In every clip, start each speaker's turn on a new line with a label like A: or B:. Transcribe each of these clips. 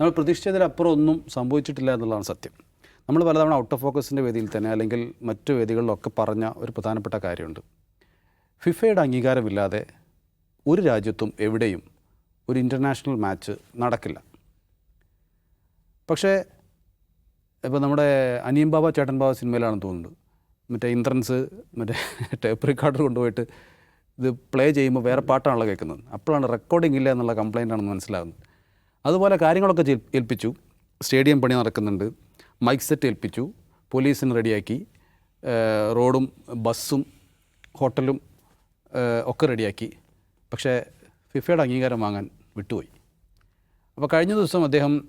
A: നമ്മൾ പ്രതീക്ഷിച്ചതിലപ്പുറം ഒന്നും സംഭവിച്ചിട്ടില്ല എന്നുള്ളതാണ് സത്യം. നമ്മൾ പലതവണ ഔട്ട് ഓഫ് ഫോക്കസിന്റെ വേദിയിൽ തന്നെ അല്ലെങ്കിൽ മറ്റു വേദികളിലൊക്കെ പറഞ്ഞ ഒരു പ്രധാനപ്പെട്ട കാര്യമുണ്ട്. ഫിഫയുടെ അംഗീകാരമില്ലാതെ ഒരു രാജ്യത്തും എവിടെയും ഒരു ഇന്റർനാഷണൽ മാച്ച് നടക്കില്ല. പക്ഷേ ഇപ്പോൾ നമ്മുടെ അനിയം ബാബ ചേട്ടൻ ബാബ സിനിമയിലാണെന്ന് തോന്നുന്നത് മറ്റേ ഇന്ദ്രൻസ് മറ്റേ ടേപ്പ് റെക്കോർഡർ കൊണ്ടുപോയിട്ട് ഇത് പ്ലേ ചെയ്യുമ്പോൾ വേറെ പാട്ടാണല്ലോ കേൾക്കുന്നത്. അപ്പോഴാണ് റെക്കോർഡിംഗ് ഇല്ല എന്നുള്ള കംപ്ലൈന്റ് ആണെന്ന് മനസ്സിലാകുന്നത്. അതുപോലെ കാര്യങ്ങളൊക്കെ ഏൽപ്പിച്ചു. സ്റ്റേഡിയം പണി നടക്കുന്നുണ്ട്. മൈക്ക് സെറ്റ് ഏൽപ്പിച്ചു. പോലീസിന് റെഡിയാക്കി. റോഡും ബസ്സും ഹോട്ടലും ഒക്കെ റെഡിയാക്കി. പക്ഷേ ഫിഫയുടെ അംഗീകാരം വാങ്ങാൻ വിട്ടുപോയി. അപ്പോൾ കഴിഞ്ഞ ദിവസം അദ്ദേഹം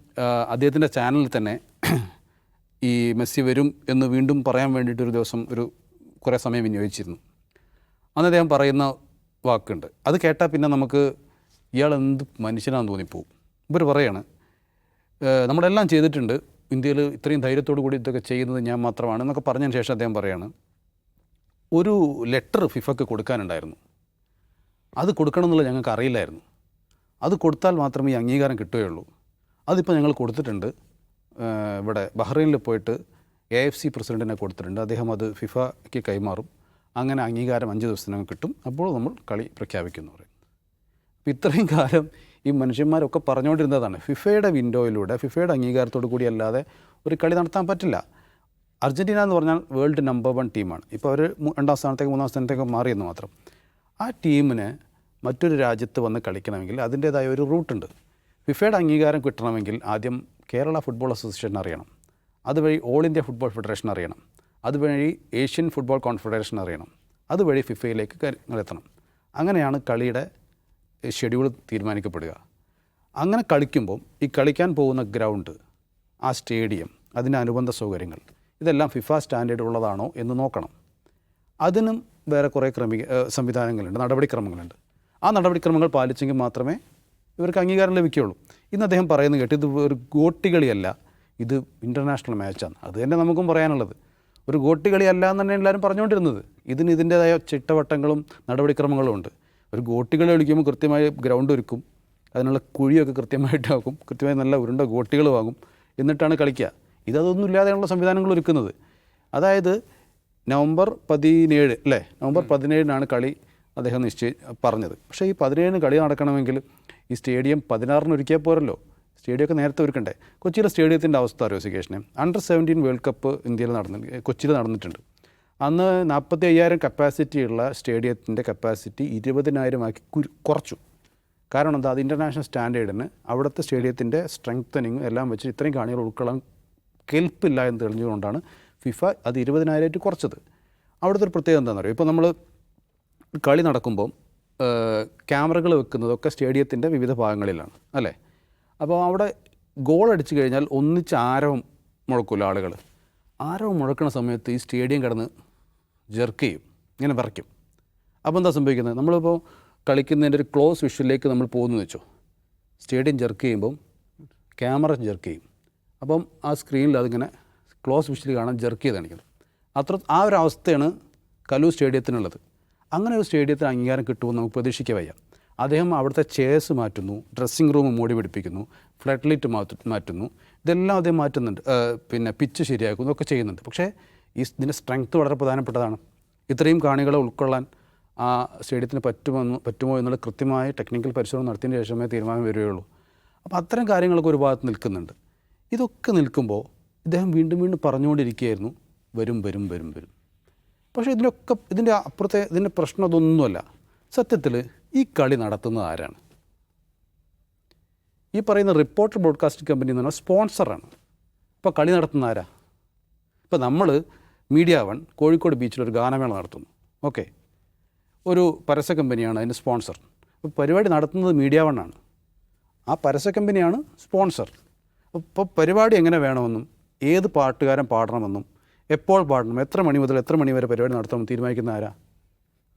A: അദ്ദേഹത്തിന്റെ ചാനലിൽ തന്നെ ഈ മെസ്സി വരും എന്ന് വീണ്ടും പറയാൻ വേണ്ടിയിട്ട് ഒരു ദിവസം ഒരു കുറേ സമയം വിനിയോഗിച്ചിരുന്നു. അന്ന് അദ്ദേഹം പറയുന്ന വാക്കുണ്ട്. അത് കേട്ടാൽ പിന്നെ നമുക്ക് ഇയാൾ എന്ത് മനുഷ്യനാണെന്ന് തോന്നിപ്പോവും. ഇവർ പറയാണ് നമ്മളെല്ലാം ചെയ്തിട്ടുണ്ട്. ഇന്ത്യയിൽ ഇത്രയും ധൈര്യത്തോടു കൂടി ഇതൊക്കെ ചെയ്യുന്നത് ഞാൻ മാത്രമാണ് എന്നൊക്കെ പറഞ്ഞതിന് ശേഷം അദ്ദേഹം പറയാണ് ഒരു ലെറ്റർ ഫിഫക്ക് കൊടുക്കാനുണ്ടായിരുന്നു. അത് കൊടുക്കണം എന്നുള്ളത് ഞങ്ങൾക്ക് അറിയില്ലായിരുന്നു. അത് കൊടുത്താൽ മാത്രമേ ഈ അംഗീകാരം കിട്ടുകയുള്ളൂ. അതിപ്പോൾ ഞങ്ങൾ കൊടുത്തിട്ടുണ്ട്. ഇവിടെ ബഹ്റൈനിൽ പോയിട്ട് എ എഫ് സി പ്രസിഡന്റിനെ കൊടുത്തിട്ടുണ്ട്. അദ്ദേഹം അത് ഫിഫയ്ക്ക് കൈമാറും. അങ്ങനെ അംഗീകാരം അഞ്ച് ദിവസത്തിനകം കിട്ടും. അപ്പോൾ നമ്മൾ കളി പ്രഖ്യാപിക്കുന്നു ഇത്രയും കാലം ഈ മനുഷ്യന്മാരൊക്കെ പറഞ്ഞുകൊണ്ടിരുന്നതാണ് ഫിഫയുടെ വിൻഡോയിലൂടെ ഫിഫയുടെ അംഗീകാരത്തോടു കൂടി അല്ലാതെ ഒരു കളി നടത്താൻ പറ്റില്ല. അർജന്റീന എന്ന് പറഞ്ഞാൽ വേൾഡ് നമ്പർ വൺ ടീമാണ് ഇപ്പോൾ അവർ രണ്ടാം സ്ഥാനത്തേക്ക് മൂന്നാം സ്ഥാനത്തേക്ക് മാറിയെന്ന് മാത്രം. ആ ടീമിന് മറ്റൊരു രാജ്യത്ത് വന്ന് കളിക്കണമെങ്കിൽ അതിന്റേതായ ഒരു റൂട്ടുണ്ട് ഫിഫയുടെ അംഗീകാരം കിട്ടണമെങ്കിൽ ആദ്യം കേരള ഫുട്ബോൾ അസോസിയേഷൻ അറിയണം. അതുവഴി ഓൾ ഇന്ത്യ ഫുട്ബോൾ ഫെഡറേഷൻ അറിയണം. അതുവഴി ഏഷ്യൻ ഫുട്ബോൾ കോൺഫെഡറേഷൻ അറിയണം. അതുവഴി ഫിഫയിലേക്ക് കാര്യങ്ങൾ എത്തണം. അങ്ങനെയാണ് കളിയുടെ ഷെഡ്യൂൾ തീരുമാനിക്കപ്പെടുക. അങ്ങനെ കളിക്കുമ്പം ഈ കളിക്കാൻ പോകുന്ന ഗ്രൗണ്ട് ആ സ്റ്റേഡിയം അതിന്റെ അനുബന്ധ സൗകര്യങ്ങൾ ഇതെല്ലാം ഫിഫ സ്റ്റാൻഡേർഡ് ഉള്ളതാണോ എന്ന് നോക്കണം. അതിനും വേറെ കുറേ ക്രമീ സംവിധാനങ്ങളുണ്ട് നടപടിക്രമങ്ങളുണ്ട്. ആ നടപടിക്രമങ്ങൾ പാലിച്ചെങ്കിൽ മാത്രമേ ഇവർക്ക് അംഗീകാരം ലഭിക്കുകയുള്ളൂ. ഇന്ന് അദ്ദേഹം പറയുന്നത് കേട്ട് ഇത് ഒരു ഗോട്ടികളിയല്ല ഇത് ഇന്റർനാഷണൽ മാച്ചാണ് അത് തന്നെ നമുക്കും പറയാനുള്ളത്. ഒരു ഗോട്ടികളിയല്ല എന്ന് തന്നെ എല്ലാവരും പറഞ്ഞുകൊണ്ടിരുന്നത്. ഇതിന് ഇതിന്റേതായ ചിട്ടവട്ടങ്ങളും നടപടിക്രമങ്ങളും ഉണ്ട്. ഒരു ഗോട്ടികളെ വിളിക്കുമ്പോൾ കൃത്യമായി ഗ്രൗണ്ട് ഒരുക്കും. അതിനുള്ള കുഴിയൊക്കെ കൃത്യമായിട്ടാക്കും കൃത്യമായി നല്ല ഉരുണ്ട ഗോട്ടികൾ വാങ്ങും. എന്നിട്ടാണ് കളിക്കുക. ഇതൊന്നും ഇല്ലാതെയുള്ള സംവിധാനങ്ങൾ ഒരുക്കുന്നത്. അതായത് നവംബർ പതിനേഴ് അല്ലേ? നവംബർ പതിനേഴിനാണ് കളി അദ്ദേഹം നിശ്ചയി പറഞ്ഞത്. പക്ഷേ ഈ പതിനേഴിന് കളി നടക്കണമെങ്കിൽ ഈ സ്റ്റേഡിയം പതിനാറിന് ഒരുക്കിയാൽ പോരല്ലോ. സ്റ്റേഡിയമൊക്കെ നേരത്തെ ഒരുക്കണ്ടേ? കൊച്ചിയിലെ സ്റ്റേഡിയത്തിന്റെ അവസ്ഥ അറിയോ സികേഷനെ അണ്ടർ സെവന്റീൻ വേൾഡ് കപ്പ് ഇന്ത്യയിൽ നടന്നിട്ട് കൊച്ചിയിൽ നടന്നിട്ടുണ്ട്. അന്ന് നാൽപ്പത്തി അയ്യായിരം കപ്പാസിറ്റിയുള്ള സ്റ്റേഡിയത്തിന്റെ കപ്പാസിറ്റി ഇരുപതിനായിരമാക്കി കുറച്ചു. കാരണം എന്താ? അത് ഇന്റർനാഷണൽ സ്റ്റാൻഡേർഡിന് അവിടുത്തെ സ്റ്റേഡിയത്തിന്റെ സ്ട്രെങ്തനിങ് എല്ലാം വെച്ച് ഇത്രയും കാണികൾ ഉൾക്കൊള്ളാൻ കെൽപ്പില്ല എന്ന് തെളിഞ്ഞുകൊണ്ടാണ് ഫിഫ അത് ഇരുപതിനായിരമായിട്ട് കുറച്ചത്. അവിടുത്തെ ഒരു പ്രത്യേകത എന്താണെന്ന് അറിയാം? ഇപ്പോൾ നമ്മൾ കളി നടക്കുമ്പോൾ ക്യാമറകൾ വെക്കുന്നതൊക്കെ സ്റ്റേഡിയത്തിന്റെ വിവിധ ഭാഗങ്ങളിലാണ് അല്ലേ? അപ്പോൾ അവിടെ ഗോൾ അടിച്ചു കഴിഞ്ഞാൽ ഒന്നിച്ച് ആരവം മുഴക്കില്ല ആളുകൾ. ആരവം മുഴക്കുന്ന സമയത്ത് ഈ സ്റ്റേഡിയം കിടന്ന് ജെർക്ക് ചെയ്യും. ഇങ്ങനെ വരയ്ക്കും. അപ്പോൾ എന്താ സംഭവിക്കുന്നത്? നമ്മളിപ്പോൾ കളിക്കുന്നതിന്റെ ഒരു ക്ലോസ് വിഷ്വലിലേക്ക് നമ്മൾ പോകുന്നു വെച്ചോ. സ്റ്റേഡിയം ജെർക്ക് ചെയ്യുമ്പം ക്യാമറ ജെർക്ക് ചെയ്യും. അപ്പം ആ സ്ക്രീനിൽ അതിങ്ങനെ ക്ലോസ് വിഷ്വൽ കാണാൻ ജെർക്ക് ചെയ്ത് കാണിക്കണം അത്ര ആ ഒരു അവസ്ഥയാണ് കലു സ്റ്റേഡിയത്തിനുള്ളത് അങ്ങനെ ഒരു സ്റ്റേഡിയത്തിന് അംഗീകാരം കിട്ടുമെന്ന് നമുക്ക് പ്രതീക്ഷിക്കാൻ വയ്യ. അദ്ദേഹം അവിടുത്തെ ചെയർസ് മാറ്റുന്നു ഡ്രസ്സിംഗ് റൂം മൂടി പിടിപ്പിക്കുന്നു ഫ്ലഡ് ലൈറ്റ് മാറ്റുന്നു. ഇതെല്ലാം അദ്ദേഹം മാറ്റുന്നുണ്ട്. പിന്നെ പിച്ച് ശരിയാക്കുന്നു ഒക്കെ ചെയ്യുന്നുണ്ട്. പക്ഷേ ഈ ഇതിന്റെ സ്ട്രെങ്ത് വളരെ പ്രധാനപ്പെട്ടതാണ്. ഇത്രയും കാണികളെ ഉൾക്കൊള്ളാൻ ആ സ്റ്റേഡിയത്തിന് പറ്റുമെന്ന് പറ്റുമോ എന്നുള്ള കൃത്യമായ ടെക്നിക്കൽ പരിശോധന നടത്തിയതിന് ശേഷമേ തീരുമാനം വരികയുള്ളൂ. അപ്പോൾ അത്തരം കാര്യങ്ങളൊക്കെ ഒരു ഭാഗത്ത് നിൽക്കുന്നുണ്ട്. ഇതൊക്കെ നിൽക്കുമ്പോൾ ഇദ്ദേഹം വീണ്ടും വീണ്ടും പറഞ്ഞുകൊണ്ടിരിക്കുകയായിരുന്നു വരും വരും വരും വരും. പക്ഷേ ഇതിനൊക്കെ ഇതിന്റെ അപ്പുറത്തെ ഇതിന്റെ പ്രശ്നം അതൊന്നുമല്ല. സത്യത്തിൽ ഈ കളി നടത്തുന്നത് ആരാണ്? ഈ പറയുന്ന റിപ്പോർട്ടർ ബ്രോഡ്കാസ്റ്റിംഗ് കമ്പനി എന്ന് പറഞ്ഞാൽ സ്പോൺസറാണ്. ഇപ്പോൾ കളി നടത്തുന്ന ആരാ? ഇപ്പോൾ നമ്മൾ മീഡിയ വൺ കോഴിക്കോട് ബീച്ചിൽ ഒരു ഗാനമേള നടത്തുന്നു. ഓക്കെ. ഒരു പരസ്യ കമ്പനിയാണ് അതിന്റെ സ്പോൺസർ. അപ്പോൾ പരിപാടി നടത്തുന്നത് മീഡിയ വൺ ആണ്. ആ പരസ്യ കമ്പനിയാണ് സ്പോൺസർ. അപ്പോൾ പരിപാടി എങ്ങനെ വേണമെന്നും ഏത് പാട്ടുകാരൻ പാടണമെന്നും എപ്പോൾ പാടണം എത്ര മണി മുതൽ എത്ര മണി വരെ പരിപാടി നടത്തണം തീരുമാനിക്കുന്ന ആരാ?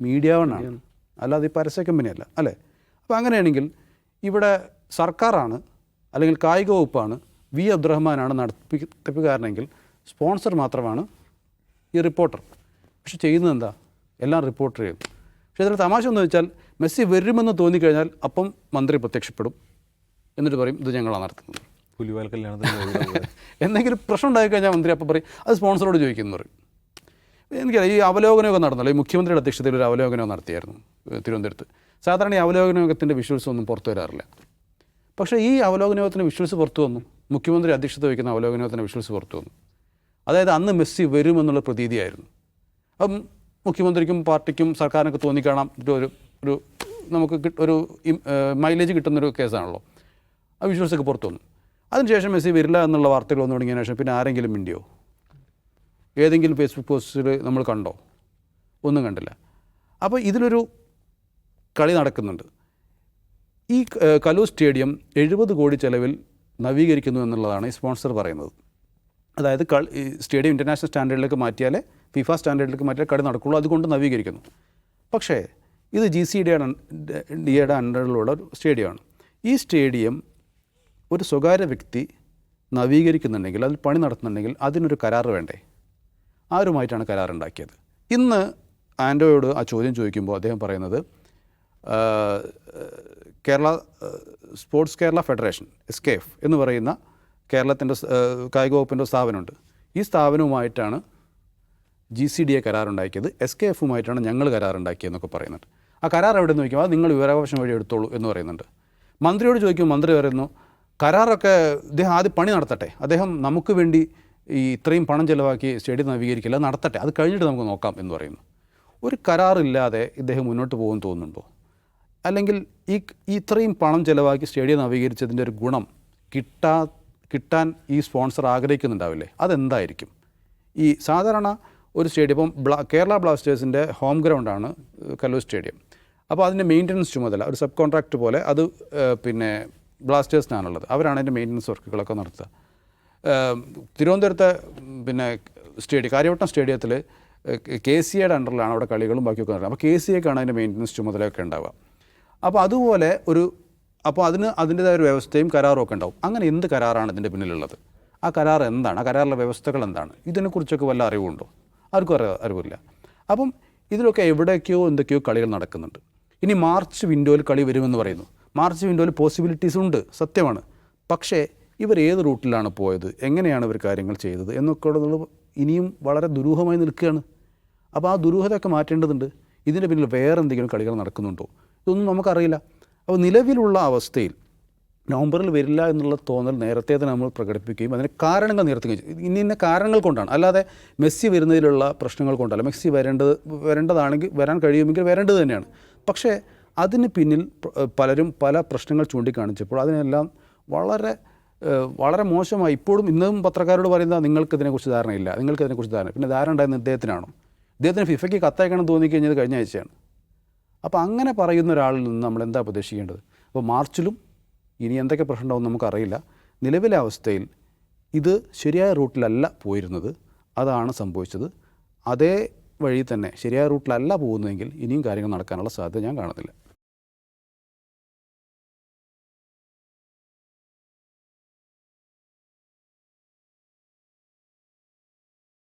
A: മീഡിയ വൺ ആണ്. അല്ലാതെ ഈ പരസ്യ കമ്പനിയല്ല അല്ലേ? അപ്പോൾ അങ്ങനെയാണെങ്കിൽ ഇവിടെ സർക്കാരാണ് അല്ലെങ്കിൽ കായിക വകുപ്പാണ് വി അബ്ദുറഹ്മാനാണ് നടത്തിപ്പിക്കാരനെങ്കിൽ സ്പോൺസർ മാത്രമാണ് ഈ റിപ്പോർട്ടർ. പക്ഷെ ചെയ്യുന്നത് എന്താ എല്ലാം റിപ്പോർട്ടർ ചെയ്യും പക്ഷേ അതിൽ തമാശ എന്ന് വെച്ചാൽ മെസ്സി വരുമെന്ന് തോന്നിക്കഴിഞ്ഞാൽ അപ്പം മന്ത്രി പ്രത്യക്ഷപ്പെടും. എന്നിട്ട് പറയും ഇത് ഞങ്ങളാണ് നടത്തുന്നത്.
B: പുലിവാൽ കല്യാണത്തിന്.
A: എന്തെങ്കിലും പ്രശ്നം ഉണ്ടായി കഴിഞ്ഞാൽ മന്ത്രി അപ്പം പറയും അത് സ്പോൺസറോട് ചോദിക്കുന്നു പറയും. എനിക്കറിയാം ഈ അവലോകനമൊക്കെ നടന്നല്ലോ. ഈ മുഖ്യമന്ത്രിയുടെ അധ്യക്ഷതയിൽ ഒരു അവലോകനം നടത്തിയായിരുന്നു തിരുവനന്തപുരത്ത്. സാധാരണ ഈ അവലോകനയോഗത്തിന്റെ വിഷ്വൽസ് ഒന്നും പുറത്തു വരാറില്ല. പക്ഷേ ഈ അവലോകനയോഗത്തിന്റെ വിഷ്വൽസ് പുറത്തു വന്നു. മുഖ്യമന്ത്രി അധ്യക്ഷത വഹിക്കുന്ന അവലോകനയോഗത്തിന്റെ വിഷ്വൽസ് പുറത്തു വന്നു. അതായത് അന്ന് മെസ്സി വരുമെന്നുള്ള പ്രതീതിയായിരുന്നു. അപ്പം മുഖ്യമന്ത്രിക്കും പാർട്ടിക്കും സർക്കാരിനൊക്കെ തോന്നിക്കാണാം ഒരു ഒരു നമുക്ക് ഒരു മൈലേജ് കിട്ടുന്നൊരു കേസാണല്ലോ. ആ വിഷ്വൽസൊക്കെ പുറത്തു വന്നു അതിനുശേഷം മെസ്സി വരില്ല എന്നുള്ള വാർത്തകൾ വന്നു തുടങ്ങിയതിന് ശേഷം പിന്നെ ആരെങ്കിലും മിണ്ടിയോ? ഏതെങ്കിലും ഫേസ്ബുക്ക് പോസ്റ്റിൽ നമ്മൾ കണ്ടോ? ഒന്നും കണ്ടില്ല. അപ്പോൾ ഇതിലൊരു കളി നടക്കുന്നുണ്ട്. ഈ കലൂർ സ്റ്റേഡിയം എഴുപത് കോടി ചെലവിൽ നവീകരിക്കുന്നു എന്നുള്ളതാണ് ഈ സ്പോൺസർ പറയുന്നത്. അതായത് കളി സ്റ്റേഡിയം ഇന്റർനാഷണൽ സ്റ്റാൻഡേർഡിലേക്ക് മാറ്റിയാലേ ഫിഫ സ്റ്റാൻഡേർഡിലേക്ക് മാറ്റിയാൽ കളി നടക്കുള്ളൂ. അതുകൊണ്ട് നവീകരിക്കുന്നു. പക്ഷേ ഇത് ജി സി ഡിയുടെ ഡിയുടെ അണ്ടറിലുള്ള ഒരു സ്റ്റേഡിയമാണ്. ഈ സ്റ്റേഡിയം ഒരു സ്വകാര്യ വ്യക്തി നവീകരിക്കുന്നുണ്ടെങ്കിൽ അതിൽ പണി നടത്തുന്നുണ്ടെങ്കിൽ അതിനൊരു കരാർ വേണ്ടേ? ആരുമായിട്ടാണ് കരാറുണ്ടാക്കിയത്? ഇന്ന് ആൻഡോയോട് ആ ചോദ്യം ചോദിക്കുമ്പോൾ അദ്ദേഹം പറയുന്നത് Kerala sports Kerala federation S എന്ന് പറയുന്ന കേരളത്തിന്റെ കായിക വകുപ്പിന്റെ സ്ഥാപനമുണ്ട്. ഈ സ്ഥാപനവുമായിട്ടാണ് ജി സി ഡി എ കരാറുണ്ടാക്കിയത്. എസ് കെ എഫുമായിട്ടാണ് ഞങ്ങൾ കരാറുണ്ടാക്കിയതെന്നൊക്കെ പറയുന്നുണ്ട്. ആ കരാർ എവിടെ നിന്ന് ചോദിക്കും അത് നിങ്ങൾ വിവരാവകാശം വഴി എടുത്തോളൂ എന്ന് പറയുന്നുണ്ട്. മന്ത്രിയോട് ചോദിക്കുമ്പോൾ മന്ത്രി പറയുന്നു കരാറൊക്കെ ഇദ്ദേഹം ആദ്യം പണി നടത്തട്ടെ. അദ്ദേഹം നമുക്ക് വേണ്ടി ഈ ഇത്രയും പണം ചിലവാക്കി സ്റ്റേഡിയം നവീകരിക്കില്ല നടത്തട്ടെ. അത് കഴിഞ്ഞിട്ട് നമുക്ക് നോക്കാം എന്ന് പറയുന്നു. ഒരു കരാറില്ലാതെ ഇദ്ദേഹം മുന്നോട്ട് പോകുമെന്ന് തോന്നുന്നുണ്ടോ? അല്ലെങ്കിൽ ഈ ഇത്രയും പണം ചിലവാക്കി സ്റ്റേഡിയം നവീകരിച്ചതിന്റെ ഒരു ഗുണം കിട്ടാ കിട്ടാൻ ഈ സ്പോൺസർ ആഗ്രഹിക്കുന്നുണ്ടാവില്ലേ? അതെന്തായിരിക്കും? ഈ സാധാരണ ഒരു സ്റ്റേഡിയം ഇപ്പം ബ്ലാ കേരള ബ്ലാസ്റ്റേഴ്സിന്റെ ഹോം ഗ്രൗണ്ടാണ് കല്ലൂർ സ്റ്റേഡിയം. അപ്പോൾ അതിന്റെ മെയിന്റനൻസ് ചുമതല ഒരു സബ് കോൺട്രാക്റ്റ് പോലെ അത് പിന്നെ ബ്ലാസ്റ്റേഴ്സിനാണുള്ളത്. അവരാണ് അതിന്റെ മെയിന്റനൻസ് വർക്കുകളൊക്കെ നടത്തുക. തിരുവനന്തപുരത്തെ പിന്നെ സ്റ്റേഡിയം കാര്യവട്ടം സ്റ്റേഡിയത്തിൽ കെ സി എയുടെ അണ്ടറിലാണ് അവിടെ കളികളും ബാക്കിയൊക്കെ നടക്കുന്നത്. അപ്പോൾ കെ സി എക്കാണ് അതിന്റെ മെയിന്റനൻസ് ചുമതലയൊക്കെ ഉണ്ടാവുക. അപ്പോൾ അതുപോലെ ഒരു അപ്പോൾ അതിന് അതിന്റെതായ ഒരു വ്യവസ്ഥയും കരാറും ഒക്കെ ഉണ്ടാവും. അങ്ങനെ എന്ത് കരാറാണ് ഇതിന്റെ പിന്നിലുള്ളത്? ആ കരാർ എന്താണ്? ആ കരാറിലെ വ്യവസ്ഥകൾ എന്താണ്? ഇതിനെക്കുറിച്ചൊക്കെ വല്ല അറിവുണ്ടോ? ആർക്കും അറിയ അറിവില്ല. അപ്പം ഇതിലൊക്കെ എവിടെയൊക്കെയോ എന്തൊക്കെയോ കളികൾ നടക്കുന്നുണ്ട്. ഇനി മാർച്ച് വിൻഡോയിൽ കളി വരുമെന്ന് പറയുന്നു. മാർച്ച് വിൻഡോയിൽ പോസിബിലിറ്റീസ് ഉണ്ട് സത്യമാണ്. പക്ഷേ ഇവർ ഏത് റൂട്ടിലാണ് പോയത്? എങ്ങനെയാണ് ഇവർ കാര്യങ്ങൾ ചെയ്തത്? എന്നൊക്കെ ഉള്ളത് ഇനിയും വളരെ ദുരൂഹമായി നിൽക്കുകയാണ്. അപ്പോൾ ആ ദുരൂഹതയൊക്കെ മാറ്റേണ്ടതുണ്ട്. ഇതിന്റെ പിന്നിൽ വേറെ എന്തെങ്കിലും കളികൾ നടക്കുന്നുണ്ടോ? ഇതൊന്നും നമുക്കറിയില്ല. അപ്പോൾ നിലവിലുള്ള അവസ്ഥയിൽ നവംബറിൽ വരില്ല എന്നുള്ള തോന്നൽ നേരത്തെ തന്നെ നമ്മൾ പ്രകടിപ്പിക്കുകയും അതിന് കാരണങ്ങൾ നിരത്തുകയും ഇന്ന ഇന്ന കാരണങ്ങൾ കൊണ്ടാണ്. അല്ലാതെ മെസ്സി വരുന്നതിലുള്ള പ്രശ്നങ്ങൾ കൊണ്ടല്ല. മെസ്സി വരേണ്ടത് വരേണ്ടതാണെങ്കിൽ വരാൻ കഴിയുമെങ്കിൽ വരേണ്ടത് തന്നെയാണ്. പക്ഷേ അതിന് പിന്നിൽ പലരും പല പ്രശ്നങ്ങൾ ചൂണ്ടിക്കാണിച്ചപ്പോൾ അതിനെല്ലാം വളരെ വളരെ മോശമായി. ഇപ്പോഴും ഇന്നും പത്രക്കാരോട് പറയുന്നത് നിങ്ങൾക്ക് ഇതിനെക്കുറിച്ച് ധാരണയില്ല. നിങ്ങൾക്ക് ഇതിനെക്കുറിച്ച് ധാരണ പിന്നെ ധാരണ ഉണ്ടായിരുന്ന ഇദ്ദേഹത്തിനാണോ? ഇദ്ദേഹത്തിന് ഫിഫയ്ക്ക് കത്തയക്കണം തോന്നിക്കഴിഞ്ഞത് കഴിഞ്ഞ ആഴ്ചയാണ്. അപ്പോൾ അങ്ങനെ പറയുന്ന ഒരാളിൽ നിന്ന് നമ്മൾ എന്താ പ്രതീക്ഷിക്കേണ്ടത് അപ്പോൾ മാർച്ചിലും ഇനി എന്തൊക്കെ പ്രശ്നം ഉണ്ടാവും നമുക്കറിയില്ല. നിലവിലെ അവസ്ഥയിൽ ഇത് ശരിയായ റൂട്ടിലല്ല പോയിരുന്നത്. അതാണ് സംഭവിച്ചത്. അതേ വഴി തന്നെ ശരിയായ റൂട്ടിലല്ല പോകുന്നതെങ്കിൽ ഇനിയും കാര്യങ്ങൾ നടക്കാനുള്ള സാധ്യത ഞാൻ കാണുന്നില്ല.